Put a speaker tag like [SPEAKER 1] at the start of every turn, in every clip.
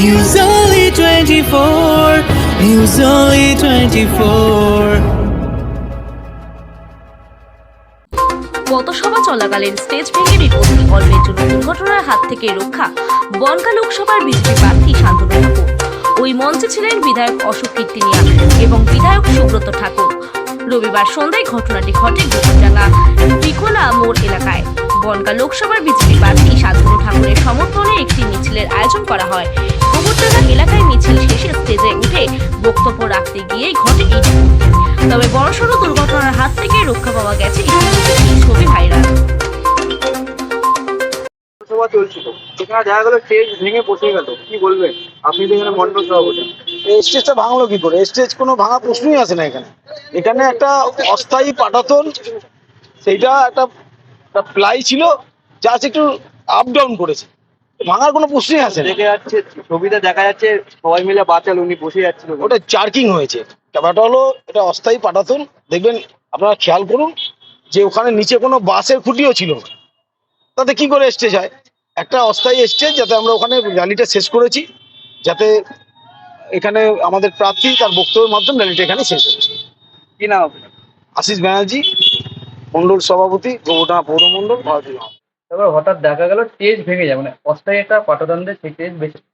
[SPEAKER 1] News Only 24. News Only 24.
[SPEAKER 2] পথসভা চলাকালীন stage ভেঙে বিপত্তি জন্য দুর্ঘটনার হাত থেকে রক্ষা। বনগা লোকসভার বিজেপি প্রার্থী শান্তনু ঠাকুর ওই মঞ্চে ছিলেন বিধায়ক অশোক কীর্তিনিয়া এবং বিধায়ক সুব্রত ঠাকুর। রবিবার সন্ধ্যায় ঘটনাটি ঘটে গোপুরডাঙ্গা ত্রিকোনা মোড় এলাকায়। বনগা লোকসভার বিজেপি প্রার্থী শান্তনু ঠাকুরের সমর্থনে একটি মিছিলের আয়োজন করা হয়। এলাকায় মিছিল শেষে স্টেজে উঠে বক্তব্য রাখতে গিয়েই ঘটে এই তবে বড়সড় দুর্ঘটনার হাত থেকে রক্ষা পাওয়া গেছে এই ছবি ভাইরাল।
[SPEAKER 3] সভা চলছিল। সেখানে দেখা গেল স্টেজ ভেঙে বসে গেল। কি বলবেন? আপনি তো এখানে মন্ডল সভাপতি।
[SPEAKER 4] এই স্টেজটা ভাঙলো কি করে? স্টেজ কোনো ভাঙা প্রশ্নই আসে না এখানে। এখানে একটা অস্থায়ী পাটাতন সেইটা একটা একটা প্লাই ছিল যা একটু আপ ডাউন করেছে। ভাঙার কোনো প্রশ্নই আসে না।
[SPEAKER 3] দেখে যাচ্ছে ছবিতে দেখা যাচ্ছে সবাই মিলে বাঁচাল উনি বসে যাচ্ছিল।
[SPEAKER 4] ওটা জার্কিং হয়েছে। ব্যাপারটা হলো এটা অস্থায়ী পাটাতন। দেখবেন আপনারা খেয়াল করুন যে ওখানে নিচে কোনো বাসের খুঁটিও ছিল তাতে কি করে স্টেজ হয় একটা অস্থায়ী স্টেজ যাতে আমরা ওখানে র্যালিটা শেষ করেছি যাতে এখানে আমাদের প্রার্থী তার বক্তব্যের মাধ্যমে র্যালিটা এখানে শেষ হয়েছে।
[SPEAKER 3] কি নাম?
[SPEAKER 4] আশিস ব্যানার্জি মন্ডল সভাপতি গোবরডাঙ্গা পৌর মন্ডল ভারতীয়।
[SPEAKER 5] তারপর হঠাৎ দেখা গেল স্টেজ ভেঙে যায় মানে অস্থায়ী একটা পাঠদণ্ডে সেই স্টেজ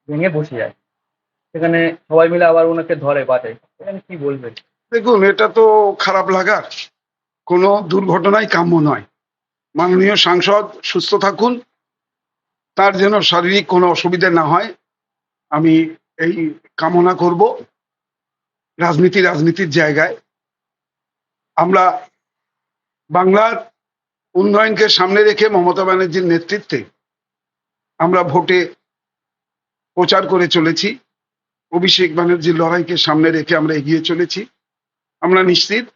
[SPEAKER 5] ভেঙে বসে যায়। সেখানে সবাই মিলে আবার ওনাকে ধরে বাঁচায়। এখানে কি বলবেন?
[SPEAKER 6] দেখুন, এটা তো খারাপ লাগার কোনো দুর্ঘটনাই কাম্য নয়। মাননীয় সাংসদ, সুস্থ থাকুন। তার যেন শারীরিক কোনো অসুবিধা না হয়, আমি এই কামনা করব রাজনীতি রাজনীতির জায়গায়। আমরা বাংলার উন্নয়নকে সামনে রেখে মমতা ব্যানার্জির নেতৃত্বে আমরা ভোটে প্রচার করে চলেছি। অভিষেক ব্যানার্জির লড়াইকে সামনে রেখে আমরা এগিয়ে চলেছি। আমরা নিশ্চিত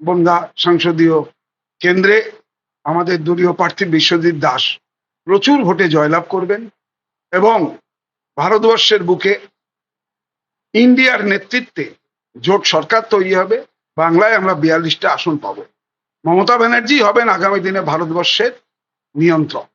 [SPEAKER 6] বনগা সংসদীয় কেন্দ্রে আমাদের দলীয় প্রার্থী বিশ্বজিৎ দাস প্রচুর ভোটে জয়লাভ করবেন এবং ভারতবর্ষের বুকে ইন্ডিয়ার নেতৃত্বে জোট সরকার তৈরি হবে। বাংলায় আমরা বিয়াল্লিশটা আসন পাবো। মমতা ব্যানার্জি হবেন আগামী দিনে ভারতবর্ষের নিয়ন্ত্রক।